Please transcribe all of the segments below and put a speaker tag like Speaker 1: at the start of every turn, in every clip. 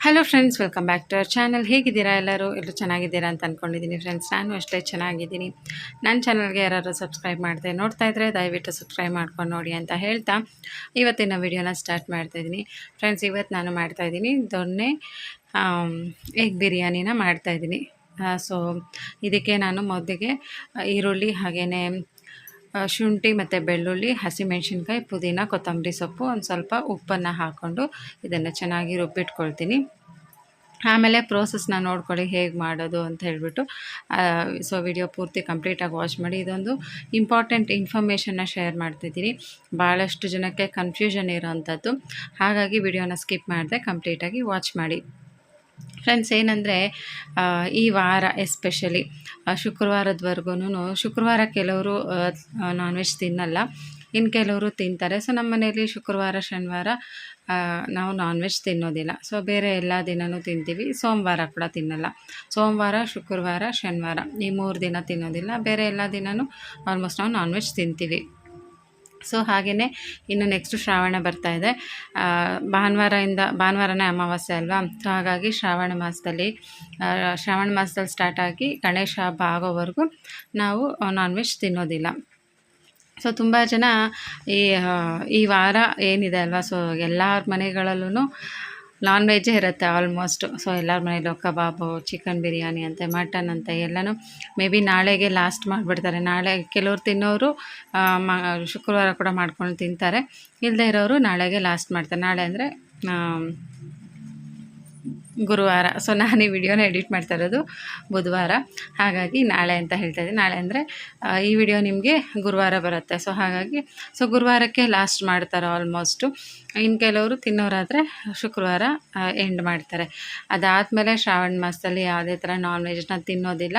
Speaker 1: Hello friends welcome back to our channel ಹೇಗಿದ್ದೀರಾ ಎಲ್ಲರೂ? ಎಲ್ಲರೂ ಚೆನ್ನಾಗಿದ್ದೀರಾ ಅಂತ ಅಂದ್ಕೊಂಡಿದ್ದೀನಿ ಫ್ರೆಂಡ್ಸ್ ನಾನು ಅಷ್ಟೇ ಚೆನ್ನಾಗಿದ್ದೀನಿ. ನನ್ನ ಚಾನಲ್ಗೆ ಯಾರಾದರೂ ಸಬ್ಸ್ಕ್ರೈಬ್ ಮಾಡ್ದೆ, ನೋಡ್ತಾ ಇದ್ದರೆ ದಯವಿಟ್ಟು ಸಬ್ಸ್ಕ್ರೈಬ್ ಮಾಡ್ಕೊಂಡು ನೋಡಿ ಅಂತ ಹೇಳ್ತಾ ಇವತ್ತಿನ ವೀಡಿಯೋನ ಸ್ಟಾರ್ಟ್ ಮಾಡ್ತಾಯಿದ್ದೀನಿ ಫ್ರೆಂಡ್ಸ್ ಇವತ್ತು ನಾನು ಮಾಡ್ತಾಯಿದ್ದೀನಿ ದೊನ್ನೆ ಎಗ್ ಬಿರಿಯಾನಿನ ಮಾಡ್ತಾಯಿದ್ದೀನಿ ಸೊ ಇದಕ್ಕೆ ನಾನು ಮೊದಲಿಗೆ ಈರುಳ್ಳಿ ಹಾಗೆಯೇ ಶುಂಠಿ ಮತ್ತು ಬೆಳ್ಳುಳ್ಳಿ ಹಸಿಮೆಣ್ಸಿನ್ಕಾಯಿ ಪುದೀನ, ಕೊತ್ತಂಬರಿ ಸೊಪ್ಪು, ಒಂದು ಸ್ವಲ್ಪ ಉಪ್ಪನ್ನು ಹಾಕ್ಕೊಂಡು ಇದನ್ನು ಚೆನ್ನಾಗಿ ರುಬ್ಬಿಟ್ಕೊಳ್ತೀನಿ. ಆಮೇಲೆ ಪ್ರೋಸೆಸ್ನ ನೋಡ್ಕೊಳ್ಳಿ ಹೇಗೆ ಮಾಡೋದು ಅಂತ ಹೇಳಿಬಿಟ್ಟು ಸೊ ವಿಡಿಯೋ ಪೂರ್ತಿ ಕಂಪ್ಲೀಟಾಗಿ ವಾಚ್ ಮಾಡಿ. ಇದೊಂದು ಇಂಪಾರ್ಟೆಂಟ್ ಇನ್ಫಾರ್ಮೇಷನ್ನ ಶೇರ್ ಮಾಡ್ತಿದ್ದೀನಿ. ಭಾಳಷ್ಟು ಜನಕ್ಕೆ ಕನ್ಫ್ಯೂಷನ್ ಇರೋವಂಥದ್ದು ಹಾಗಾಗಿ ವಿಡಿಯೋನ ಸ್ಕಿಪ್ ಮಾಡಿದೆ ಕಂಪ್ಲೀಟಾಗಿ ವಾಚ್ ಮಾಡಿ. ಫ್ರೆಂಡ್ಸ್ ಏನಂದರೆ ಈ ವಾರ ಎಸ್ಪೆಷಲಿ ಶುಕ್ರವಾರದವರೆಗೂ ಶುಕ್ರವಾರ ಕೆಲವರು ನಾನ್ ವೆಜ್ ತಿನ್ನಲ್ಲ. ಇನ್ನು ಕೆಲವರು ತಿಂತಾರೆ. ಸೊ ನಮ್ಮ ಮನೆಯಲ್ಲಿ ಶುಕ್ರವಾರ, ಶನಿವಾರ ನಾವು ನಾನ್ ವೆಜ್ ತಿನ್ನೋದಿಲ್ಲ. ಸೊ ಬೇರೆ ಎಲ್ಲ ದಿನವೂ ತಿಂತೀವಿ. ಸೋಮವಾರ ಕೂಡ ತಿನ್ನಲ್ಲ. ಸೋಮವಾರ, ಶುಕ್ರವಾರ, ಶನಿವಾರ ಈ ಮೂರು ದಿನ ತಿನ್ನೋದಿಲ್ಲ. ಬೇರೆ ಎಲ್ಲ ದಿನವೂ ಆಲ್ಮೋಸ್ಟ್ ನಾವು ನಾನ್ ವೆಜ್ ತಿಂತೀವಿ. ಸೊ ಹಾಗೆಯೇ ಇನ್ನು ನೆಕ್ಸ್ಟು ಶ್ರಾವಣ ಬರ್ತಾ ಇದೆ. ಭಾನುವಾರದಿಂದ, ಭಾನುವಾರನೇ ಅಮಾವಾಸ್ಯೆ ಅಲ್ವಾ? ಸೊ ಹಾಗಾಗಿ ಶ್ರಾವಣ ಮಾಸದಲ್ಲಿ ಶ್ರಾವಣ ಮಾಸದಲ್ಲಿ ಸ್ಟಾರ್ಟ್ ಆಗಿ ಗಣೇಶ ಹಬ್ಬ ಆಗೋವರೆಗೂ ನಾವು ನಾನ್ ವೆಜ್ ತಿನ್ನೋದಿಲ್ಲ. ಸೊ ತುಂಬ ಜನ ಈ ಈ ವಾರ ಏನಿದೆ ಅಲ್ವಾ? ಸೊ ಎಲ್ಲರ ಮನೆಗಳಲ್ಲೂ ನಾನ್ ವೆಜ್ಜೇ ಇರುತ್ತೆ ಆಲ್ಮೋಸ್ಟ್ ಸೊ ಎಲ್ಲರ ಮನೇಲೂ ಕಬಾಬು ಚಿಕನ್ ಬಿರಿಯಾನಿ ಅಂತೆ ಮಟನ್ ಅಂತೆ, ಎಲ್ಲನೂ ಮೇ ಬಿ ನಾಳೆಗೆ ಲಾಸ್ಟ್ ಮಾಡಿಬಿಡ್ತಾರೆ. ನಾಳೆ ಕೆಲವ್ರು ತಿನ್ನೋರು ಶುಕ್ರವಾರ ಕೂಡ ಮಾಡ್ಕೊಂಡು ತಿಂತಾರೆ. ಇಲ್ಲದೆ ಇರೋರು ನಾಳೆಗೆ ಲಾಸ್ಟ್ ಮಾಡ್ತಾರೆ. ನಾಳೆ ಅಂದರೆ ಗುರುವಾರ. ಸೊ ನಾನು ಈ ವಿಡಿಯೋನ ಎಡಿಟ್ ಮಾಡ್ತಾ ಇರೋದು ಬುಧವಾರ. ಹಾಗಾಗಿ ನಾಳೆ ಅಂತ ಹೇಳ್ತಾ ಇದ್ದೀನಿ. ನಾಳೆ ಅಂದರೆ ಈ ವಿಡಿಯೋ ನಿಮಗೆ ಗುರುವಾರ ಬರುತ್ತೆ. ಸೊ ಹಾಗಾಗಿ ಸೊ ಗುರುವಾರಕ್ಕೆ ಲಾಸ್ಟ್ ಮಾಡ್ತಾರೆ ಆಲ್ಮೋಸ್ಟು ಇನ್ನು ಕೆಲವರು ತಿನ್ನೋರಾದರೆ ಶುಕ್ರವಾರ ಎಂಡ್ ಮಾಡ್ತಾರೆ. ಅದಾದಮೇಲೆ ಶ್ರಾವಣ ಮಾಸದಲ್ಲಿ ಯಾವುದೇ ಥರ ನಾನ್ ವೆಜ್ನ ತಿನ್ನೋದಿಲ್ಲ.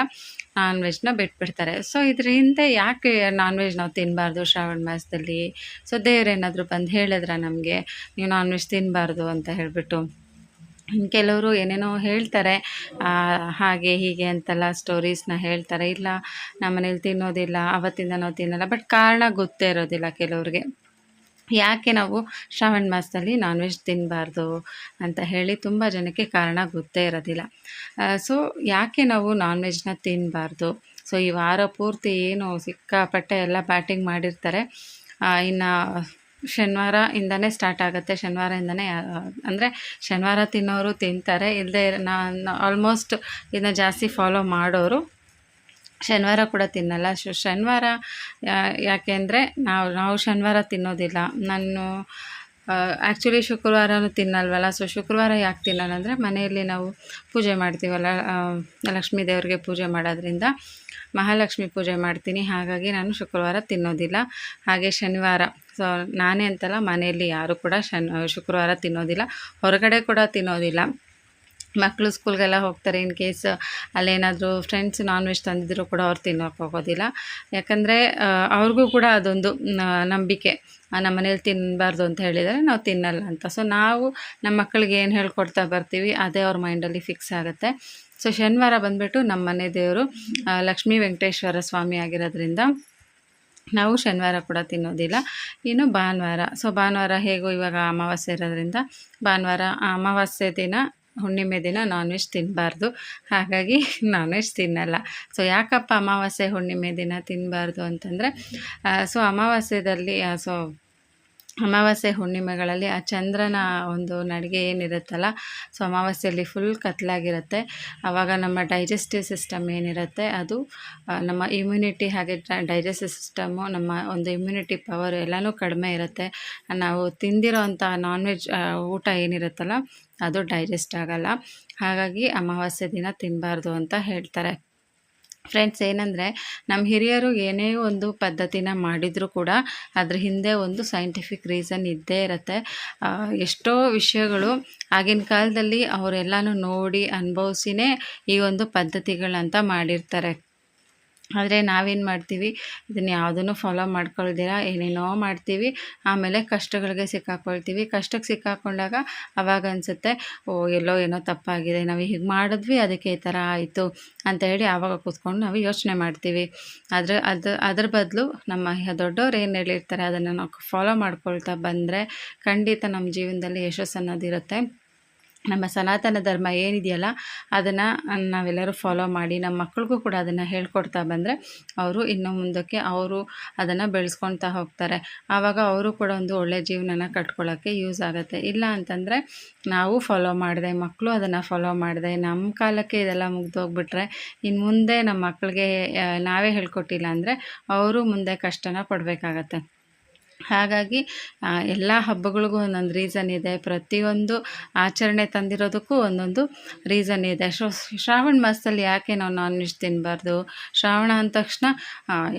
Speaker 1: ನಾನ್ ವೆಜ್ನ ಬಿಟ್ಬಿಡ್ತಾರೆ. ಸೊ ಇದ್ರ ಹಿಂದೆ ಯಾಕೆ ನಾನ್ ವೆಜ್ ನಾವು ತಿನ್ನಬಾರ್ದು ಶ್ರಾವಣ ಮಾಸದಲ್ಲಿ? ಸೊ ದೇವ್ರೇನಾದರೂ ಬಂದು ಹೇಳಿದ್ರ ನಮಗೆ? ನೀವು ನಾನ್ ವೆಜ್ ತಿನ್ನಬಾರ್ದು ಅಂತ ಹೇಳಿಬಿಟ್ಟು. ಕೆಲವರು ಏನೇನೋ ಹೇಳ್ತಾರೆ ಹಾಗೆ ಹೀಗೆ ಅಂತೆಲ್ಲ ಸ್ಟೋರೀಸ್ನ ಹೇಳ್ತಾರೆ. ಇಲ್ಲ ನಮ್ಮ ಮನೇಲಿ ತಿನ್ನೋದಿಲ್ಲ ಅವತ್ತಿಂದ ನಾವು ತಿನ್ನಲ್ಲ ಬಟ್ ಕಾರಣ ಗೊತ್ತೇ ಇರೋದಿಲ್ಲ ಕೆಲವ್ರಿಗೆ. ಯಾಕೆ ನಾವು ಶ್ರಾವಣ ಮಾಸದಲ್ಲಿ ನಾನ್ ವೆಜ್ ತಿನ್ನಬಾರ್ದು ಅಂತ ಹೇಳಿ ತುಂಬ ಜನಕ್ಕೆ ಕಾರಣ ಗೊತ್ತೇ ಇರೋದಿಲ್ಲ. ಸೊ ಯಾಕೆ ನಾವು ನಾನ್ ವೆಜ್ನ ತಿನ್ನಬಾರ್ದು ಸೊ ಈ ವಾರ ಪೂರ್ತಿ ಏನು ಸಿಕ್ಕಾಪಟ್ಟೆ ಎಲ್ಲ ಬ್ಯಾಟಿಂಗ್ ಮಾಡಿರ್ತಾರೆ. ಇನ್ನು ಶನಿವಾರದಿಂದನೇ ಸ್ಟಾರ್ಟ್ ಆಗುತ್ತೆ. ಶನಿವಾರ ಇಂದನೇ ಅಂದರೆ ಶನಿವಾರ ತಿನ್ನೋರು ತಿಂತಾರೆ. ಇಲ್ಲದೆ ನಾನು ಆಲ್ಮೋಸ್ಟ್ ಇದನ್ನ ಜಾಸ್ತಿ ಫಾಲೋ ಮಾಡೋರು ಶನಿವಾರ ಕೂಡ ತಿನ್ನಲ್ಲ. ಶನಿವಾರ ಯಾಕೆಂದರೆ ನಾವು ನಾವು ಶನಿವಾರ ತಿನ್ನೋದಿಲ್ಲ. ನಾನು ಆ್ಯಕ್ಚುಲಿ ಶುಕ್ರವಾರನೂ ತಿನ್ನಲ್ವಲ್ಲ? ಸೊ ಶುಕ್ರವಾರ ಯಾಕೆ ತಿನ್ನಲ್ಲ ಮನೆಯಲ್ಲಿ ನಾವು ಪೂಜೆ ಮಾಡ್ತೀವಲ್ಲ ಲಕ್ಷ್ಮೀ ದೇವರಿಗೆ ಪೂಜೆ ಮಾಡೋದ್ರಿಂದ ಮಹಾಲಕ್ಷ್ಮಿ ಪೂಜೆ ಮಾಡ್ತೀನಿ. ಹಾಗಾಗಿ ನಾನು ಶುಕ್ರವಾರ ತಿನ್ನೋದಿಲ್ಲ. ಹಾಗೆ ಶನಿವಾರ, ಸೊ ನಾನೇ ಅಂತಲ್ಲ ಮನೆಯಲ್ಲಿ ಯಾರು ಕೂಡ ಶನ್, ಶುಕ್ರವಾರ ತಿನ್ನೋದಿಲ್ಲ. ಹೊರಗಡೆ ಕೂಡ ತಿನ್ನೋದಿಲ್ಲ. ಮಕ್ಕಳು ಸ್ಕೂಲ್ಗೆಲ್ಲ ಹೋಗ್ತಾರೆ ಇನ್ ಕೇಸ್ ಅಲ್ಲೇನಾದರೂ ಫ್ರೆಂಡ್ಸ್ ನಾನ್ ವೆಜ್ ತಂದಿದ್ರು ಕೂಡ ಅವ್ರು ತಿನ್ನೋಕೆ ಹೋಗೋದಿಲ್ಲ. ಯಾಕಂದರೆ ಅವ್ರಿಗೂ ಕೂಡ ಅದೊಂದು ನಂಬಿಕೆ. ನಮ್ಮ ಮನೇಲಿ ತಿನ್ನಬಾರ್ದು ಅಂತ ಹೇಳಿದರೆ ನಾವು ತಿನ್ನಲ್ಲ ಅಂತ. ಸೊ ನಾವು ನಮ್ಮ ಮಕ್ಕಳಿಗೆ ಏನು ಹೇಳ್ಕೊಡ್ತಾ ಬರ್ತೀವಿ, ಅದೇ ಅವ್ರ ಮೈಂಡಲ್ಲಿ ಫಿಕ್ಸ್ ಆಗುತ್ತೆ. ಸೊ ಶನಿವಾರ ಬಂದುಬಿಟ್ಟು ನಮ್ಮ ಮನೆ ದೇವರು ಲಕ್ಷ್ಮೀ ವೆಂಕಟೇಶ್ವರ ಸ್ವಾಮಿ ಆಗಿರೋದ್ರಿಂದ ನಾವು ಶನಿವಾರ ಕೂಡ ತಿನ್ನೋದಿಲ್ಲ. ಇನ್ನು ಭಾನುವಾರ. ಸೊ ಭಾನುವಾರ ಹೇಗೋ ಇವಾಗ ಅಮಾವಾಸ್ಯೆ ಇರೋದ್ರಿಂದ ಭಾನುವಾರ ಅಮಾವಾಸ್ಯೆ ದಿನ ಹುಣ್ಣಿಮೆ ದಿನ ನಾನ್ ವೆಜ್ ತಿನ್ನಬಾರ್ದು ಹಾಗಾಗಿ ನಾನ್ ವೆಜ್ ತಿನ್ನಲ್ಲ. ಸೊ ಯಾಕಪ್ಪ ಅಮಾವಾಸ್ಯೆ ಹುಣ್ಣಿಮೆ ದಿನ ತಿನ್ನಬಾರ್ದು ಅಂತಂದರೆ ಸೊ ಅಮಾವಾಸ್ಯದಲ್ಲಿ ಸೊ ಅಮಾವಾಸ್ಯೆ ಹುಣ್ಣಿಮೆಗಳಲ್ಲಿ ಆ ಚಂದ್ರನ ಒಂದು ನಡಿಗೆ ಏನಿರುತ್ತಲ್ಲ ಸೊ ಅಮಾವಾಸ್ಯೆಯಲ್ಲಿ ಫುಲ್ ಕತ್ಲಾಗಿರುತ್ತೆ. ಆವಾಗ ನಮ್ಮ ಡೈಜೆಸ್ಟಿವ್ ಸಿಸ್ಟಮ್ ಏನಿರುತ್ತೆ, ಅದು ನಮ್ಮ ಇಮ್ಯುನಿಟಿ ಹಾಗೆ ಡೈಜೆಸ್ಟಿವ್ ಸಿಸ್ಟಮು ನಮ್ಮ ಒಂದು ಇಮ್ಯುನಿಟಿ ಪವರ್ ಎಲ್ಲನೂ ಕಡಿಮೆ ಇರುತ್ತೆ. ನಾವು ತಿಂದಿರೋ ಅಂಥ ನಾನ್ ವೆಜ್ ಊಟ ಏನಿರುತ್ತಲ್ಲ ಅದು ಡೈಜೆಸ್ಟ್ ಆಗಲ್ಲ. ಹಾಗಾಗಿ ಅಮಾವಾಸ್ಯೆ ದಿನ ತಿನ್ನಬಾರ್ದು ಅಂತ ಹೇಳ್ತಾರೆ. ಫ್ರೆಂಡ್ಸ್, ಏನಂದರೆ ನಮ್ಮ ಹಿರಿಯರು ಏನೇ ಒಂದು ಪದ್ಧತಿನ ಮಾಡಿದರೂ ಕೂಡ ಅದ್ರ ಹಿಂದೆ ಒಂದು ಸೈಂಟಿಫಿಕ್ ರೀಸನ್ ಇದ್ದೇ ಇರುತ್ತೆ. ಎಷ್ಟೋ ವಿಷಯಗಳು ಆಗಿನ ಕಾಲದಲ್ಲಿ ಅವರೆಲ್ಲನೂ ನೋಡಿ ಅನುಭವಿಸಿನೇ ಈ ಒಂದು ಪದ್ಧತಿಗಳಂತ ಮಾಡಿರ್ತಾರೆ. ಆದರೆ ನಾವೇನು ಮಾಡ್ತೀವಿ? ಇದನ್ನು ಯಾವುದನ್ನು ಫಾಲೋ ಮಾಡ್ಕೊಳ್ದಿರ, ಏನೇನೋ ಮಾಡ್ತೀವಿ. ಆಮೇಲೆ ಕಷ್ಟಗಳಿಗೆ ಸಿಕ್ಕಾಕೊಳ್ತೀವಿ. ಕಷ್ಟಕ್ಕೆ ಸಿಕ್ಕಾಕೊಂಡಾಗ ಅವಾಗ ಅನಿಸುತ್ತೆ, ಓ, ಎಲ್ಲೋ ಏನೋ ತಪ್ಪಾಗಿದೆ, ನಾವು ಹೀಗೆ ಮಾಡಿದ್ವಿ, ಅದಕ್ಕೆ ಈ ಥರ ಆಯಿತು ಅಂತ ಹೇಳಿ ಆವಾಗ ಕೂತ್ಕೊಂಡು ನಾವು ಯೋಚನೆ ಮಾಡ್ತೀವಿ. ಆದರೆ ಅದು, ಅದ್ರ ಬದಲು ನಮ್ಮ ದೊಡ್ಡವ್ರು ಏನು ಹೇಳಿರ್ತಾರೆ, ಅದನ್ನು ನಾವು ಫಾಲೋ ಮಾಡ್ಕೊಳ್ತಾ ಬಂದರೆ ಖಂಡಿತ ನಮ್ಮ ಜೀವನದಲ್ಲಿ ಯಶಸ್ಸು ಅನ್ನೋದಿರುತ್ತೆ ನಮ್ಮ ಸನಾತನ ಧರ್ಮ ಏನಿದೆಯಲ್ಲ, ಅದನ್ನು ನಾವೆಲ್ಲರೂ ಫಾಲೋ ಮಾಡಿ ನಮ್ಮ ಮಕ್ಕಳಿಗೂ ಕೂಡ ಅದನ್ನು ಹೇಳ್ಕೊಡ್ತಾ ಬಂದರೆ ಅವರು ಇನ್ನು ಮುಂದಕ್ಕೆ ಅವರು ಅದನ್ನು ಬೆಳೆಸ್ಕೊಳ್ತಾ ಹೋಗ್ತಾರೆ. ಆವಾಗ ಅವರು ಕೂಡ ಒಂದು ಒಳ್ಳೆಯ ಜೀವನನ ಕಟ್ಕೊಳ್ಳೋಕ್ಕೆ ಯೂಸ್ ಆಗುತ್ತೆ. ಇಲ್ಲ ಅಂತಂದರೆ ನಾವು ಫಾಲೋ ಮಾಡಿದೆ ಮಕ್ಕಳು ಅದನ್ನು ಫಾಲೋ ಮಾಡಿದೆ ನಮ್ಮ ಕಾಲಕ್ಕೆ ಇದೆಲ್ಲ ಮುಗ್ದೋಗ್ಬಿಟ್ರೆ ಇನ್ನು ಮುಂದೆ ನಮ್ಮ ಮಕ್ಕಳಿಗೆ ನಾವೇ ಹೇಳ್ಕೊಟ್ಟಿಲ್ಲ ಅಂದರೆ ಅವರು ಮುಂದೆ ಕಷ್ಟನ ಪಡಬೇಕಾಗತ್ತೆ. ಹಾಗಾಗಿ ಎಲ್ಲ ಹಬ್ಬಗಳಿಗೂ ಒಂದೊಂದು ರೀಸನ್ ಇದೆ. ಪ್ರತಿಯೊಂದು ಆಚರಣೆ ತಂದಿರೋದಕ್ಕೂ ಒಂದೊಂದು ರೀಸನ್ ಇದೆ. ಶ್ರಾವಣ ಮಾಸದಲ್ಲಿ ಯಾಕೆ ನಾವು ನಾನ್ ವೆಜ್ ತಿನ್ನಬಾರ್ದು ಶ್ರಾವಣ ಅಂದ ತಕ್ಷಣ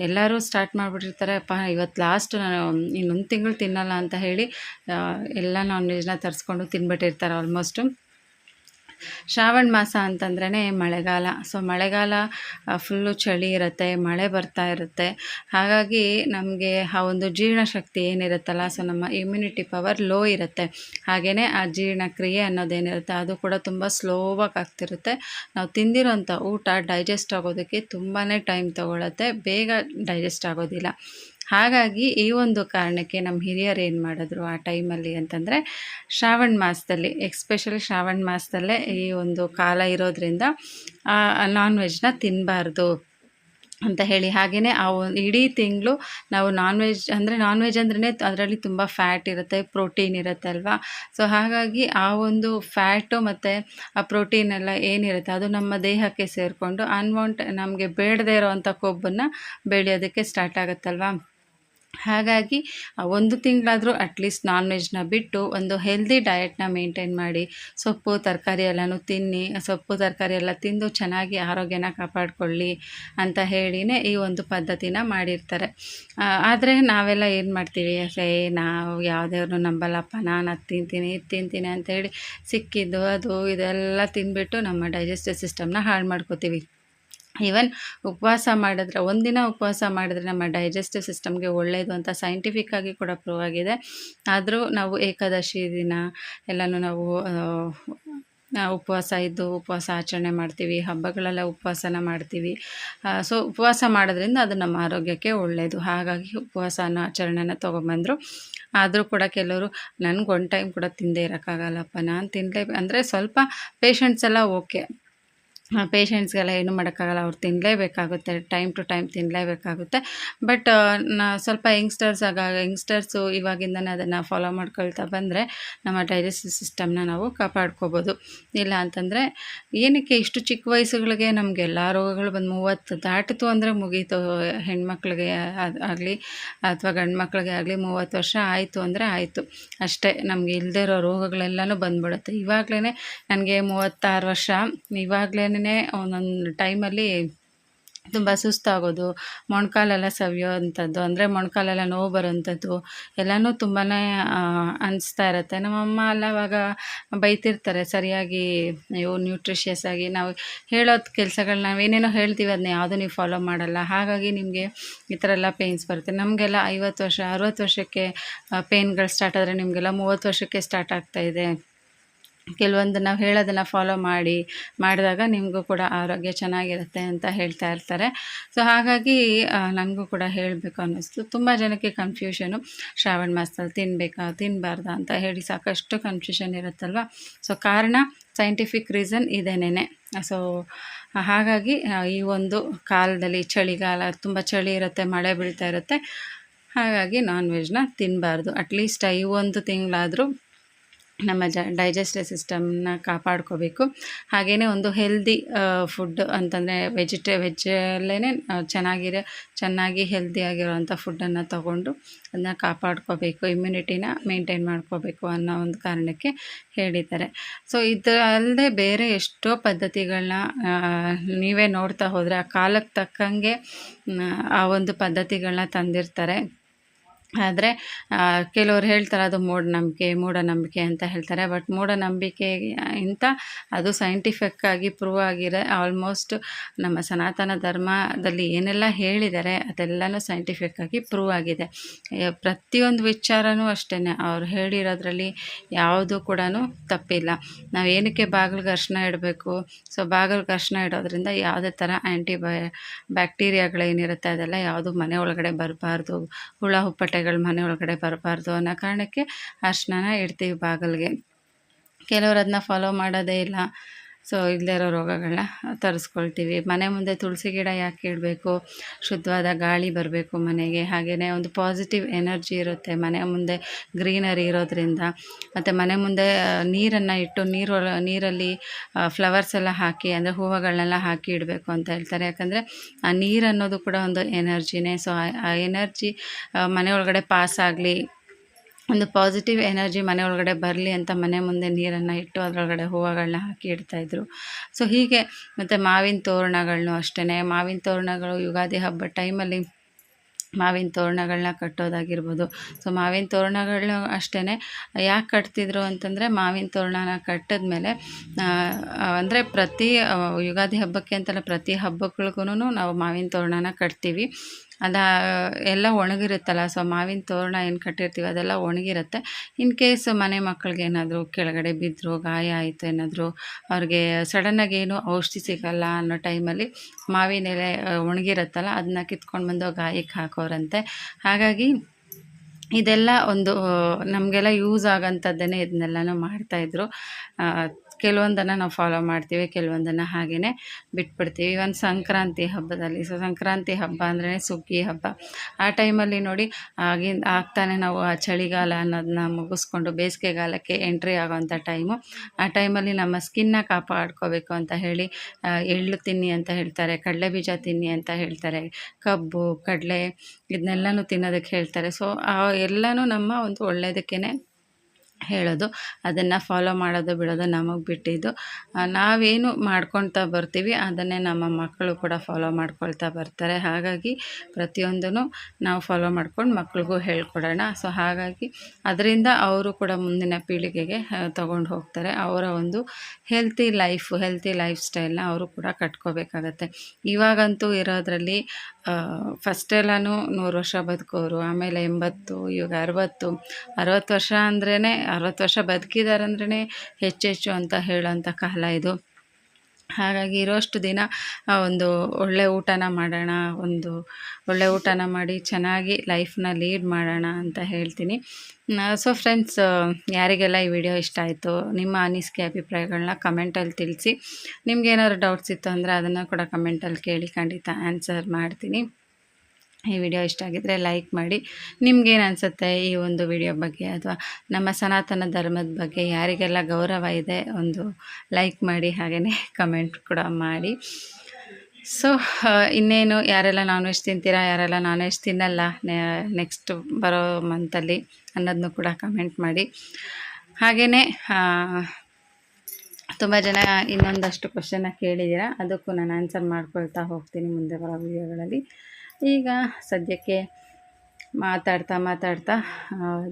Speaker 1: ಎಲ್ಲರೂ ಸ್ಟಾರ್ಟ್ ಮಾಡಿಬಿಟ್ಟಿರ್ತಾರೆ, ಅಪ್ಪ ಇವತ್ತು ಲಾಸ್ಟ್ ನಾನು ಇನ್ನೊಂದು ತಿಂಗಳು ತಿನ್ನಲ್ಲ ಅಂತ ಹೇಳಿ ಎಲ್ಲ ನಾನ್ ವೆಜ್ನ ತರಿಸ್ಕೊಂಡು ತಿನ್ಬಿಟ್ಟಿರ್ತಾರೆ ಆಲ್ಮೋಸ್ಟು ಶ್ರಾವಣ ಮಾಸ ಅಂತಂದ್ರೇ ಮಳೆಗಾಲ. ಸೊ ಮಳೆಗಾಲ ಫುಲ್ಲು ಚಳಿ ಇರುತ್ತೆ, ಮಳೆ ಬರ್ತಾ ಇರುತ್ತೆ. ಹಾಗಾಗಿ ನಮಗೆ ಆ ಒಂದು ಜೀರ್ಣಶಕ್ತಿ ಏನಿರುತ್ತಲ್ಲ ಸೊ ನಮ್ಮ ಇಮ್ಯುನಿಟಿ ಪವರ್ ಲೋ ಇರುತ್ತೆ. ಹಾಗೆಯೇ ಆ ಜೀರ್ಣಕ್ರಿಯೆ ಅನ್ನೋದೇನಿರುತ್ತೆ ಅದು ಕೂಡ ತುಂಬ ಸ್ಲೋವಾಗಿ ಆಗ್ತಿರುತ್ತೆ. ನಾವು ತಿಂದಿರೋಂಥ ಊಟ ಡೈಜೆಸ್ಟ್ ಆಗೋದಕ್ಕೆ ತುಂಬಾ ಟೈಮ್ ತೊಗೊಳತ್ತೆ. ಬೇಗ ಡೈಜೆಸ್ಟ್ ಆಗೋದಿಲ್ಲ. ಹಾಗಾಗಿ ಈ ಒಂದು ಕಾರಣಕ್ಕೆ ನಮ್ಮ ಹಿರಿಯರು ಏನು ಮಾಡಿದ್ರು ಆ ಟೈಮಲ್ಲಿ ಅಂತಂದರೆ ಶ್ರಾವಣ ಮಾಸದಲ್ಲಿ ಎಕ್ಸ್ಪೆಷಲಿ ಶ್ರಾವಣ ಮಾಸದಲ್ಲೇ ಈ ಒಂದು ಕಾಲ ಇರೋದ್ರಿಂದ ನಾನ್ ವೆಜ್ನ ತಿನ್ನಬಾರ್ದು ಅಂತ ಹೇಳಿ. ಹಾಗೆಯೇ ಆ ಇಡೀ ತಿಂಗಳು ನಾವು ನಾನ್ ವೆಜ್ ಅಂದರೆ ನಾನ್ ವೆಜ್ ಅಂದ್ರೇ ಅದರಲ್ಲಿ ತುಂಬ ಫ್ಯಾಟ್ ಇರುತ್ತೆ ಪ್ರೋಟೀನ್ ಇರುತ್ತೆ ಅಲ್ವಾ? ಸೊ ಹಾಗಾಗಿ ಆ ಒಂದು ಫ್ಯಾಟು ಮತ್ತು ಆ ಪ್ರೋಟೀನ್ ಎಲ್ಲ ಏನಿರುತ್ತೆ, ಅದು ನಮ್ಮ ದೇಹಕ್ಕೆ ಸೇರಿಕೊಂಡು ಅನ್ವಾಂಟ್ ನಮಗೆ ಬೇಡದೇ ಇರೋವಂಥ ಕೊಬ್ಬನ್ನು ಬೆಳೆಯೋದಕ್ಕೆ ಸ್ಟಾರ್ಟ್ ಆಗುತ್ತಲ್ವಾ? ಹಾಗಾಗಿ ಒಂದು ತಿಂಗಳಾದರೂ ಅಟ್ಲೀಸ್ಟ್ ನಾನ್ ವೆಜ್ನ ಬಿಟ್ಟು ಒಂದು ಹೆಲ್ದಿ ಡಯೆಟ್ನ ಮೇಂಟೈನ್ ಮಾಡಿ. ಸೊಪ್ಪು, ತರಕಾರಿ ಎಲ್ಲನೂ ತಿನ್ನಿ, ಸೊಪ್ಪು, ತರಕಾರಿ ಎಲ್ಲ ತಿಂದು ಚೆನ್ನಾಗಿ ಆರೋಗ್ಯನ ಕಾಪಾಡಿಕೊಳ್ಳಿ ಅಂತ ಹೇಳಿನೇ ಈ ಒಂದು ಪದ್ಧತಿನ ಮಾಡಿರ್ತಾರೆ. ಆದರೆ ನಾವೆಲ್ಲ ಏನು ಮಾಡ್ತೀವಿ? ಸೇ ನಾವು ಯಾವುದೇವ್ರನ್ನೂ ನಂಬಲ್ಲಪ್ಪ, ನಾನು ಅದು ತಿಂತೀನಿ, ಇದು ತಿಂತೀನಿ ಅಂತೇಳಿ ಸಿಕ್ಕಿದ್ದು, ಅದು, ಇದೆಲ್ಲ ತಿಂದುಬಿಟ್ಟು ನಮ್ಮ ಡೈಜೆಸ್ಟಿವ್ ಸಿಸ್ಟಮ್ನ ಹಾಳು ಮಾಡ್ಕೋತೀವಿ. ಈವನ್ ಉಪವಾಸ ಮಾಡಿದ್ರೆ, ಒಂದಿನ ಉಪವಾಸ ಮಾಡಿದ್ರೆ ನಮ್ಮ ಡೈಜೆಸ್ಟಿವ್ ಸಿಸ್ಟಮ್ಗೆ ಒಳ್ಳೆಯದು ಅಂತ ಸೈಂಟಿಫಿಕ್ ಆಗಿ ಕೂಡ ಪ್ರೂವ್ ಆಗಿದೆ. ಆದರೂ ನಾವು ಏಕಾದಶಿ ದಿನ ಎಲ್ಲನೂ ನಾವು ಉಪವಾಸ ಇದ್ದು ಉಪವಾಸ ಆಚರಣೆ ಮಾಡ್ತೀವಿ ಹಬ್ಬಗಳೆಲ್ಲ ಉಪವಾಸನ ಮಾಡ್ತೀವಿ. ಸೊ ಉಪವಾಸ ಮಾಡೋದ್ರಿಂದ ಅದು ನಮ್ಮ ಆರೋಗ್ಯಕ್ಕೆ ಒಳ್ಳೆಯದು ಹಾಗಾಗಿ ಉಪವಾಸನ, ಆಚರಣೆನ ತೊಗೊಂಬಂದರು. ಆದರೂ ಕೂಡ ಕೆಲವರು ನನಗೆ ಒನ್ ಟೈಮ್ ಕೂಡ ತಿಂದೇ ಇರೋಕ್ಕಾಗಲ್ಲಪ್ಪ, ನಾನು ತಿನ್ನಲೇ ಅಂದರೆ ಸ್ವಲ್ಪ ಪೇಷಂಟ್ಸ್ ಎಲ್ಲ ಓಕೆ ಪೇಷಂಟ್ಸ್ಗೆಲ್ಲ ಏನು ಮಾಡೋಕ್ಕಾಗಲ್ಲ, ಅವ್ರು ತಿನ್ನಲೇಬೇಕಾಗುತ್ತೆ ಟೈಮ್ ಟು ಟೈಮ್ ತಿನ್ನಲೇಬೇಕಾಗುತ್ತೆ ಬಟ್ ನಾ, ಸ್ವಲ್ಪ ಯಂಗ್ಸ್ಟರ್ಸ್ ಆಗ ಯಂಗ್ಸ್ಟರ್ಸು ಇವಾಗಿಂದನೇ ಅದನ್ನು ಫಾಲೋ ಮಾಡ್ಕೊಳ್ತಾ ಬಂದರೆ ನಮ್ಮ ಡೈಜೆಸ್ಟಿವ್ ಸಿಸ್ಟಮ್ನ ನಾವು ಕಾಪಾಡ್ಕೋಬೋದು. ಇಲ್ಲ ಅಂತಂದರೆ ಏನಕ್ಕೆ ಇಷ್ಟು ಚಿಕ್ಕ ವಯಸ್ಸುಗಳಿಗೆ ನಮಗೆಲ್ಲ ರೋಗಗಳು ಬಂದು ಮೂವತ್ತು ದಾಟಿತು ಅಂದರೆ ಮುಗೀತು. ಹೆಣ್ಮಕ್ಳಿಗೆ ಆಗಲಿ ಅಥವಾ ಗಂಡು ಮಕ್ಳಿಗೆ ಆಗಲಿ ಮೂವತ್ತು ವರ್ಷ ಆಯಿತು ಅಂದರೆ ಆಯಿತು. ಅಷ್ಟೇ, ನಮಗೆ ಇಲ್ಲದೇ ಇರೋ ರೋಗಗಳೆಲ್ಲನೂ ಬಂದ್ಬಿಡುತ್ತೆ. ಇವಾಗಲೇ ನನಗೆ ಮೂವತ್ತಾರು ವರ್ಷ ಇವಾಗಲೇ ಒಂದೊಂದು ಟೈಮಲ್ಲಿ ತುಂಬ ಸುಸ್ತಾಗೋದು, ಮೊಣಕಾಲೆಲ್ಲ ಸವಿಯೋ ಅಂಥದ್ದು ಅಂದರೆ ಮೊಣಕಾಲೆಲ್ಲ ನೋವು ಬರೋವಂಥದ್ದು, ಎಲ್ಲನೂ ತುಂಬಾ ಅನಿಸ್ತಾ ಇರುತ್ತೆ. ನಮ್ಮಮ್ಮ ಎಲ್ಲ ಅವಾಗ ಬೈತಿರ್ತಾರೆ, ಸರಿಯಾಗಿ ಅಯ್ಯೋ ನ್ಯೂಟ್ರಿಷಿಯಸ್ ಆಗಿ ನಾವು ಹೇಳೋದು ಕೆಲಸಗಳನ್ನ ನಾವೇನೇನೋ ಹೇಳ್ತೀವಿ ಅದನ್ನ ಯಾವುದೂ ನೀವು ಫಾಲೋ ಮಾಡಲ್ಲ. ಹಾಗಾಗಿ ನಿಮಗೆ ಈ ಥರ ಎಲ್ಲ ಪೇಯ್ನ್ಸ್ ಬರುತ್ತೆ. ನಮಗೆಲ್ಲ ಐವತ್ತು ವರ್ಷ, ಅರುವತ್ತು ವರ್ಷಕ್ಕೆ ಪೇಯ್ನ್ಗಳು ಸ್ಟಾರ್ಟ್ ಆದರೆ ನಿಮಗೆಲ್ಲ ಮೂವತ್ತು ವರ್ಷಕ್ಕೆ ಸ್ಟಾರ್ಟ್ ಆಗ್ತಾಯಿದೆ ಕೆಲವೊಂದು ನಾವು ಹೇಳೋದನ್ನು ಫಾಲೋ ಮಾಡಿ, ಮಾಡಿದಾಗ ನಿಮಗೂ ಕೂಡ ಆರೋಗ್ಯ ಚೆನ್ನಾಗಿರುತ್ತೆ ಅಂತ ಹೇಳ್ತಾ ಇರ್ತಾರೆ. ಸೊ ಹಾಗಾಗಿ ನನಗೂ ಕೂಡ ಹೇಳಬೇಕು ಅನ್ನಿಸ್ತು. ತುಂಬ ಜನಕ್ಕೆ ಕನ್ಫ್ಯೂಷನು ಶ್ರಾವಣ ಮಾಸದಲ್ಲಿ ತಿನ್ನಬೇಕಾ ತಿನ್ನಬಾರ್ದಾ ಅಂತ ಹೇಳಿ ಸಾಕಷ್ಟು ಕನ್ಫ್ಯೂಷನ್ ಇರುತ್ತಲ್ವ? ಸೊ ಕಾರಣ ಸೈಂಟಿಫಿಕ್ ರೀಸನ್ ಇದೇನೇ ಸೊ ಹಾಗಾಗಿ ಈ ಒಂದು ಕಾಲದಲ್ಲಿ ಚಳಿಗಾಲ ತುಂಬ ಚಳಿ ಇರುತ್ತೆ, ಮಳೆ ಬೀಳ್ತಾ ಇರುತ್ತೆ. ಹಾಗಾಗಿ ನಾನ್ ವೆಜ್ನ ತಿನ್ನಬಾರ್ದು ಅಟ್ಲೀಸ್ಟ್ ಈ ಒಂದು ತಿಂಗಳಾದರೂ ನಮ್ಮ ಜ ಡೈಜೆಸ್ಟಿವ್ ಸಿಸ್ಟಮ್ನ ಕಾಪಾಡ್ಕೋಬೇಕು. ಹಾಗೆಯೇ ಒಂದು ಹೆಲ್ದಿ ಫುಡ್ ಅಂತಂದರೆ ವೆಜಿಟೇ ವೆಜ್ಜಲ್ಲೇ ಚೆನ್ನಾಗಿರೋ, ಚೆನ್ನಾಗಿ ಹೆಲ್ದಿಯಾಗಿರೋವಂಥ ಫುಡ್ಡನ್ನು ತೊಗೊಂಡು ಅದನ್ನ ಕಾಪಾಡ್ಕೋಬೇಕು ಇಮ್ಯುನಿಟಿನ ಮೇಂಟೈನ್ ಮಾಡ್ಕೋಬೇಕು ಅನ್ನೋ ಒಂದು ಕಾರಣಕ್ಕೆ ಹೇಳಿದ್ದಾರೆ. ಸೊ ಇದು ಬೇರೆ ಎಷ್ಟೋ ಪದ್ಧತಿಗಳನ್ನ ನೀವೇ ನೋಡ್ತಾ ಹೋದರೆ ಆ ಕಾಲಕ್ಕೆ ತಕ್ಕಂಗೆ, ಆ ಒಂದು ಪದ್ಧತಿಗಳನ್ನ ತಂದಿರ್ತಾರೆ. ಆದರೆ ಕೆಲವ್ರು ಹೇಳ್ತಾರೆ ಅದು ಮೂಢನಂಬಿಕೆ ಮೂಢನಂಬಿಕೆ ಅಂತ ಹೇಳ್ತಾರೆ. ಬಟ್ ಮೂಢನಂಬಿಕೆ ಇಂತ ಅದು ಸೈಂಟಿಫಿಕ್ಕಾಗಿ ಪ್ರೂವ್ ಆಗಿರೋ ಆಲ್ಮೋಸ್ಟ್ ನಮ್ಮ ಸನಾತನ ಧರ್ಮದಲ್ಲಿ ಏನೆಲ್ಲ ಹೇಳಿದ್ದಾರೆ ಅದೆಲ್ಲನೂ ಸೈಂಟಿಫಿಕ್ಕಾಗಿ ಪ್ರೂವ್ ಆಗಿದೆ. ಪ್ರತಿಯೊಂದು ವಿಚಾರವೂ ಅಷ್ಟೇ ಅವ್ರು ಹೇಳಿರೋದ್ರಲ್ಲಿ ಯಾವುದು ಕೂಡ ತಪ್ಪಿಲ್ಲ. ನಾವು ಏನಕ್ಕೆ ಬಾಗಿಲು ಘರ್ಷಣ ಇಡಬೇಕು? ಸೊ ಬಾಗಿಲು ಘರ್ಷಣ ಇಡೋದ್ರಿಂದ ಯಾವುದೇ ಥರ ಆ್ಯಂಟಿಬಯ ಬ್ಯಾಕ್ಟೀರಿಯಾಗಳೇನಿರುತ್ತೆ ಅದೆಲ್ಲ ಯಾವುದು ಮನೆ ಒಳಗಡೆ ಬರಬಾರ್ದು. ಹುಳ ಮನೆ ಒಳಗಡೆ ಬರಬಾರ್ದು ಅನ್ನೋ ಕಾರಣಕ್ಕೆ ಅರ್ಶಿನ ಇಡ್ತೀವಿ ಬಾಗಿಲಿಗೆ. ಕೆಲವರು ಅದನ್ನ ಫಾಲೋ ಮಾಡೋದೇ ಇಲ್ಲ. ಸೊ ಇಲ್ಲದೇ ಇರೋ ರೋಗಗಳನ್ನ ತರಿಸ್ಕೊಳ್ತೀವಿ. ಮನೆ ಮುಂದೆ ತುಳಸಿ ಗಿಡ ಯಾಕೆ ಇಡಬೇಕು? ಶುದ್ಧವಾದ ಗಾಳಿ ಬರಬೇಕು ಮನೆಗೆ. ಹಾಗೆಯೇ ಒಂದು ಪಾಸಿಟಿವ್ ಎನರ್ಜಿ ಇರುತ್ತೆ ಮನೆ ಮುಂದೆ ಗ್ರೀನರಿ ಇರೋದ್ರಿಂದ. ಮತ್ತು ಮನೆ ಮುಂದೆ ನೀರನ್ನು ಇಟ್ಟು ನೀರು, ನೀರಲ್ಲಿ ಫ್ಲವರ್ಸ್ ಎಲ್ಲ ಹಾಕಿ, ಅಂದರೆ ಹೂವುಗಳನ್ನೆಲ್ಲ ಹಾಕಿ ಇಡಬೇಕು ಅಂತ ಹೇಳ್ತಾರೆ. ಯಾಕಂದರೆ ಆ ನೀರು ಅನ್ನೋದು ಕೂಡ ಒಂದು ಎನರ್ಜಿನೇ ಸೊ ಆ ಎನರ್ಜಿ ಮನೆ ಒಳಗಡೆ ಪಾಸ್ ಆಗಲಿ ಒಂದು ಪಾಸಿಟಿವ್ ಎನರ್ಜಿ ಮನೆ ಒಳಗಡೆ ಬರಲಿ ಅಂತ ಮನೆ ಮುಂದೆ ನೀರನ್ನು ಇಟ್ಟು ಅದರೊಳಗಡೆ ಹೂವುಗಳನ್ನ ಹಾಕಿ ಇಡ್ತಾಯಿದ್ರು ಸೊ ಹೀಗೆ ಮತ್ತು ಮಾವಿನ ತೋರಣಗಳನ್ನು ಅಷ್ಟೇ ಮಾವಿನ ತೋರಣಗಳು ಯುಗಾದಿ ಹಬ್ಬದ ಟೈಮಲ್ಲಿ ಮಾವಿನ ತೋರಣಗಳನ್ನ ಕಟ್ಟೋದಾಗಿರ್ಬೋದು. ಸೊ ಮಾವಿನ ತೋರಣಗಳನ್ನ ಅಷ್ಟೇ ಯಾಕೆ ಕಟ್ತಿದ್ರು ಅಂತಂದರೆ ಮಾವಿನ ತೋರಣನ ಕಟ್ಟಿದ್ಮೇಲೆ ಅಂದರೆ ಪ್ರತಿ ಯುಗಾದಿ ಹಬ್ಬಕ್ಕೆ ಅಂತಲ್ಲ ಪ್ರತಿ ಹಬ್ಬಗಳಿಗೂ ನಾವು ಮಾವಿನ ತೋರಣನ ಕಟ್ತೀವಿ. ಅದ, ಎಲ್ಲ ಒಣಗಿರುತ್ತಲ್ಲ ಸೊ ಮಾವಿನ ತೋರಣ ಏನು ಕಟ್ಟಿರ್ತೀವಿ, ಅದೆಲ್ಲ ಒಣಗಿರುತ್ತೆ. ಇನ್ ಕೇಸ್ ಮನೆ ಮಕ್ಕಳಿಗೆ ಏನಾದರೂ ಕೆಳಗಡೆ ಬಿದ್ದರು ಗಾಯ ಆಯಿತು ಏನಾದರೂ, ಅವ್ರಿಗೆ ಸಡನ್ನಾಗಿ ಏನು ಔಷಧಿ ಸಿಗಲ್ಲ ಅನ್ನೋ ಟೈಮಲ್ಲಿ ಮಾವಿನ ಎಲೆ ಒಣಗಿರುತ್ತಲ್ಲ, ಅದನ್ನ ಕಿತ್ಕೊಂಡು ಬಂದು ಗಾಯಕ್ಕೆ ಹಾಕೋರಂತೆ. ಹಾಗಾಗಿ ಇದೆಲ್ಲ ಒಂದು, ನಮಗೆಲ್ಲ ಯೂಸ್ ಆಗೋಂಥದ್ದೇ ಇದನ್ನೆಲ್ಲನೂ ಮಾಡ್ತಾಯಿದ್ರು ಕೆಲವೊಂದನ್ನು ನಾವು ಫಾಲೋ ಮಾಡ್ತೀವಿ, ಕೆಲವೊಂದನ್ನು ಹಾಗೆಯೇ ಬಿಟ್ಬಿಡ್ತೀವಿ. ಒಂದು ಸಂಕ್ರಾಂತಿ ಹಬ್ಬದಲ್ಲಿ ಸೊ ಸಂಕ್ರಾಂತಿ ಹಬ್ಬ ಅಂದ್ರೆ ಸುಗ್ಗಿ ಹಬ್ಬ. ಆ ಟೈಮಲ್ಲಿ ನೋಡಿ ಆಗಿನ ಆಗ್ತಾನೆ ನಾವು ಆ ಚಳಿಗಾಲ ಅನ್ನೋದನ್ನ ಮುಗಿಸ್ಕೊಂಡು ಬೇಸಿಗೆಗಾಲಕ್ಕೆ ಎಂಟ್ರಿ ಆಗೋವಂಥ ಟೈಮು ಆ ಟೈಮಲ್ಲಿ ನಮ್ಮ ಸ್ಕಿನ್ನ ಕಾಪಾಡ್ಕೋಬೇಕು ಅಂತ ಹೇಳಿ ಎಳ್ಳು ತಿನ್ನಿ ಅಂತ ಹೇಳ್ತಾರೆ, ಕಡಲೆ ಬೀಜ ತಿನ್ನಿ ಅಂತ ಹೇಳ್ತಾರೆ, ಕಬ್ಬು, ಕಡಲೆ ಇದನ್ನೆಲ್ಲನೂ ತಿನ್ನೋದಕ್ಕೆ ಹೇಳ್ತಾರೆ. ಸೊ ಎಲ್ಲನೂ ನಮ್ಮ ಒಂದು ಒಳ್ಳೆಯದಕ್ಕೇ ಹೇಳೋದು. ಅದನ್ನು ಫಾಲೋ ಮಾಡೋದು, ಬಿಡೋದು ನಮಗೆ ಬಿಟ್ಟಿದ್ದು. ನಾವೇನು ಮಾಡ್ಕೊಳ್ತಾ ಬರ್ತೀವಿ, ಅದನ್ನೇ ನಮ್ಮ ಮಕ್ಕಳು ಕೂಡ ಫಾಲೋ ಮಾಡ್ಕೊಳ್ತಾ ಬರ್ತಾರೆ. ಹಾಗಾಗಿ ಪ್ರತಿಯೊಂದನ್ನು ನಾವು ಫಾಲೋ ಮಾಡ್ಕೊಂಡು ಮಕ್ಳಿಗೂ ಹೇಳ್ಕೊಡೋಣ. ಸೊ ಹಾಗಾಗಿ ಅದರಿಂದ ಅವರು ಕೂಡ ಮುಂದಿನ ಪೀಳಿಗೆಗೆ ತೊಗೊಂಡು ಹೋಗ್ತಾರೆ. ಅವರ ಒಂದು ಹೆಲ್ತಿ ಲೈಫ್ ಹೆಲ್ತಿ ಲೈಫ್ ಸ್ಟೈಲ್ನ ಅವರು ಕೂಡ ಕಟ್ಕೋಬೇಕಾಗತ್ತೆ. ಇವಾಗಂತೂ ಇರೋದ್ರಲ್ಲಿ ಫಸ್ಟ್ ಎಲ್ಲನೂ ನೂರು ವರ್ಷ ಬದುಕೋರು, ಆಮೇಲೆ ಎಂಬತ್ತು, ಇವಾಗ ಅರವತ್ತು ಅರವತ್ತು ವರ್ಷ ಅಂದ್ರೇ ಅರವತ್ತು ವರ್ಷ ಬದುಕಿದ್ದಾರೆ ಅಂದ್ರೇ ಹೆಚ್ಚೆಚ್ಚು ಅಂತ ಹೇಳೋಂಥ ಕಾಲ ಇದು. ಹಾಗಾಗಿ ಇರೋಷ್ಟು ದಿನ ಒಂದು ಒಳ್ಳೆ ಊಟನ ಮಾಡೋಣ, ಒಂದು ಒಳ್ಳೆ ಊಟನ ಮಾಡಿ ಚೆನ್ನಾಗಿ ಲೈಫ್ನ ಲೀಡ್ ಮಾಡೋಣ ಅಂತ ಹೇಳ್ತೀನಿ. ಸೊ ಫ್ರೆಂಡ್ಸ್ ಯಾರಿಗೆಲ್ಲ ಈ ವಿಡಿಯೋ ಇಷ್ಟ ಆಯಿತು, ನಿಮ್ಮ ಅನಿಸಿಕೆ ಅಭಿಪ್ರಾಯಗಳನ್ನ ಕಮೆಂಟಲ್ಲಿ ತಿಳಿಸಿ. ನಿಮ್ಗೇನಾದ್ರು ಡೌಟ್ಸ್ ಇತ್ತು ಅಂದರೆ ಅದನ್ನು ಕೂಡ ಕಮೆಂಟಲ್ಲಿ ಕೇಳಿ ಖಂಡಿತ ಆನ್ಸರ್ ಮಾಡ್ತೀನಿ. ಈ ವಿಡಿಯೋ ಇಷ್ಟ ಆಗಿದ್ದರೆ ಲೈಕ್ ಮಾಡಿ. ನಿಮ್ಗೇನು ಅನಿಸುತ್ತೆ ಈ ಒಂದು ವಿಡಿಯೋ ಬಗ್ಗೆ ಅಥವಾ ನಮ್ಮ ಸನಾತನ ಧರ್ಮದ ಬಗ್ಗೆ ಯಾರಿಗೆಲ್ಲ ಗೌರವ ಇದೆ ಒಂದು ಲೈಕ್ ಮಾಡಿ ಹಾಗೆಯೇ ಕಮೆಂಟ್ ಕೂಡ ಮಾಡಿ. ಸೊ ಇನ್ನೇನು, ಯಾರೆಲ್ಲ ನಾನ್ ವೆಜ್ ತಿಂತೀರಾ, ಯಾರೆಲ್ಲ ನಾನ್ ವೆಜ್ ತಿನ್ನಲ್ಲ ನೆಕ್ಸ್ಟ್ ಬರೋ ಮಂತಲ್ಲಿ ಅನ್ನೋದನ್ನು ಕೂಡ ಕಮೆಂಟ್ ಮಾಡಿ. ಹಾಗೆಯೇ ತುಂಬ ಜನ ಇನ್ನೊಂದಷ್ಟು ಕ್ವಶನ್ನ ಕೇಳಿದ್ದೀರಾ ಅದಕ್ಕೂ ನಾನು ಆನ್ಸರ್ ಮಾಡ್ಕೊಳ್ತಾ ಹೋಗ್ತೀನಿ ಮುಂದೆ ಬರೋ ವಿಡಿಯೋಗಳಲ್ಲಿ ಈಗ ಸದ್ಯಕ್ಕೆ ಮಾತಾಡ್ತಾ ಮಾತಾಡ್ತಾ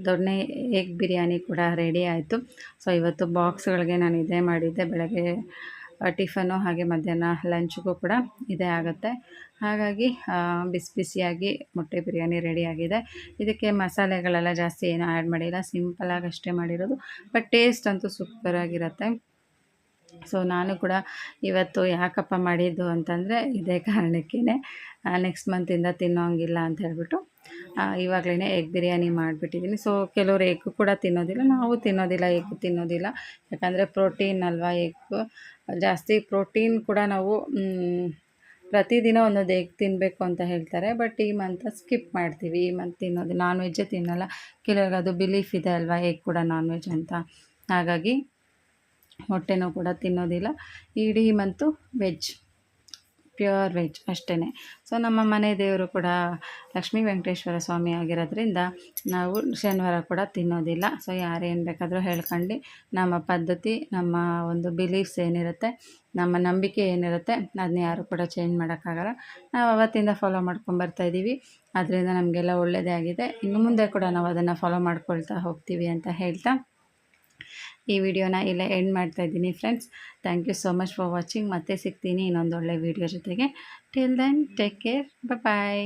Speaker 1: ದೊಣ್ಣೆ ಎಗ್ ಬಿರಿಯಾನಿ ಕೂಡ ರೆಡಿ ಆಯಿತು. ಸೊ ಇವತ್ತು ಬಾಕ್ಸ್ಗಳಿಗೆ ನಾನು ಇದೇ ಮಾಡಿದ್ದೆ. ಬೆಳಗ್ಗೆ ಟಿಫನು ಹಾಗೆ ಮಧ್ಯಾಹ್ನ ಲಂಚ್ಗೂ ಕೂಡ ಇದೇ ಆಗುತ್ತೆ. ಹಾಗಾಗಿ ಬಿಸಿ ಬಿಸಿಯಾಗಿ ಮೊಟ್ಟೆ ಬಿರಿಯಾನಿ ರೆಡಿಯಾಗಿದೆ ಇದಕ್ಕೆ ಮಸಾಲೆಗಳೆಲ್ಲ ಜಾಸ್ತಿ ಏನೂ ಆ್ಯಡ್ ಮಾಡಿಲ್ಲ. ಸಿಂಪಲಾಗಿ ಅಷ್ಟೇ ಮಾಡಿರೋದು. ಬಟ್ ಟೇಸ್ಟ್ ಅಂತೂ ಸೂಪರಾಗಿರುತ್ತೆ ಸೊ ನಾನು ಕೂಡ ಇವತ್ತು ಯಾಕಪ್ಪ ಮಾಡಿದ್ದು ಅಂತಂದರೆ ಇದೇ ಕಾರಣಕ್ಕೇ ನೆಕ್ಸ್ಟ್ ಮಂತಿಂದ ತಿನ್ನೋಂಗಿಲ್ಲ ಅಂತ ಹೇಳ್ಬಿಟ್ಟು ಇವಾಗಲೇ ಎಗ್ ಬಿರಿಯಾನಿ ಮಾಡಿಬಿಟ್ಟಿದ್ದೀನಿ. ಸೊ ಕೆಲವರು ಎಗ್ ಕೂಡ ತಿನ್ನೋದಿಲ್ಲ, ನಾವು ತಿನ್ನೋದಿಲ್ಲ ಎಗ್ ತಿನ್ನೋದಿಲ್ಲ. ಯಾಕಂದರೆ ಪ್ರೋಟೀನ್ ಅಲ್ವಾ ಎಗ್ ಜಾಸ್ತಿ ಪ್ರೋಟೀನ್ ಕೂಡ ನಾವು ಪ್ರತಿದಿನ ಒಂದೊಂದು ಎಗ್ ತಿನ್ನಬೇಕು ಅಂತ ಹೇಳ್ತಾರೆ. ಬಟ್ ಈ ಮಂತ್ ಸ್ಕಿಪ್ ಮಾಡ್ತೀವಿ, ಈ ಮಂತ್ ತಿನ್ನೋದು. ನಾನ್ ವೆಜ್ಜೇ ತಿನ್ನಲ್ಲ. ಕೆಲವ್ರಿಗೆ ಅದು ಬಿಲೀಫ್ ಇದೆ ಅಲ್ವಾ ಎಗ್ ಕೂಡ ನಾನ್ ವೆಜ್ ಅಂತ. ಹಾಗಾಗಿ ಮೊಟ್ಟೆನೂ ಕೂಡ ತಿನ್ನೋದಿಲ್ಲ. ಇಡೀ ಮಂತು ವೆಜ್ ಪ್ಯೂರ್ ವೆಜ್ ಅಷ್ಟೇ ಸೊ ನಮ್ಮ ಮನೆ ದೇವರು ಕೂಡ ಲಕ್ಷ್ಮೀ ವೆಂಕಟೇಶ್ವರ ಸ್ವಾಮಿ ಆಗಿರೋದ್ರಿಂದ ನಾವು ಶನಿವಾರ ಕೂಡ ತಿನ್ನೋದಿಲ್ಲ. ಸೊ ಯಾರೇನು ಬೇಕಾದರೂ ಹೇಳ್ಕೊಂಡು ನಮ್ಮ ಪದ್ಧತಿ, ನಮ್ಮ ಒಂದು ಬಿಲೀಫ್ಸ್ ಏನಿರುತ್ತೆ, ನಮ್ಮ ನಂಬಿಕೆ ಏನಿರುತ್ತೆ ಅದನ್ನ ಯಾರು ಕೂಡ ಚೇಂಜ್ ಮಾಡೋಕ್ಕಾಗಲ್ಲ. ನಾವು ಅವತ್ತಿಂದ ಫಾಲೋ ಮಾಡ್ಕೊಂಡು ಇದ್ದೀವಿ ಅದರಿಂದ ನಮಗೆಲ್ಲ ಒಳ್ಳೆಯದೇ ಆಗಿದೆ. ಇನ್ನು ಮುಂದೆ ಕೂಡ ನಾವು ಅದನ್ನು ಫಾಲೋ ಮಾಡ್ಕೊಳ್ತಾ ಹೋಗ್ತೀವಿ ಅಂತ ಹೇಳ್ತಾ ಈ ವಿಡಿಯೋನ ಇಲ್ಲೇ ಎಂಡ್ ಮಾಡ್ತಾ ಇದ್ದೀನಿ friends thank you so much for watching ಮತ್ತೆ ಸಿಗ್ತೀನಿ ಇನ್ನೊಂದು ಒಳ್ಳೆ ವಿಡಿಯೋ ಜೊತೆಗೆ. Till then take care bye